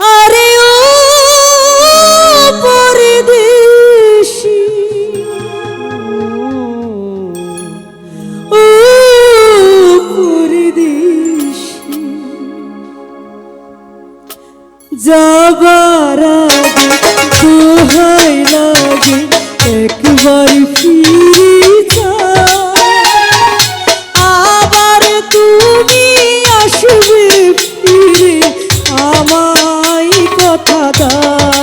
আরে ও পরদেশি ও পরদেশি যাবার আগে আমায়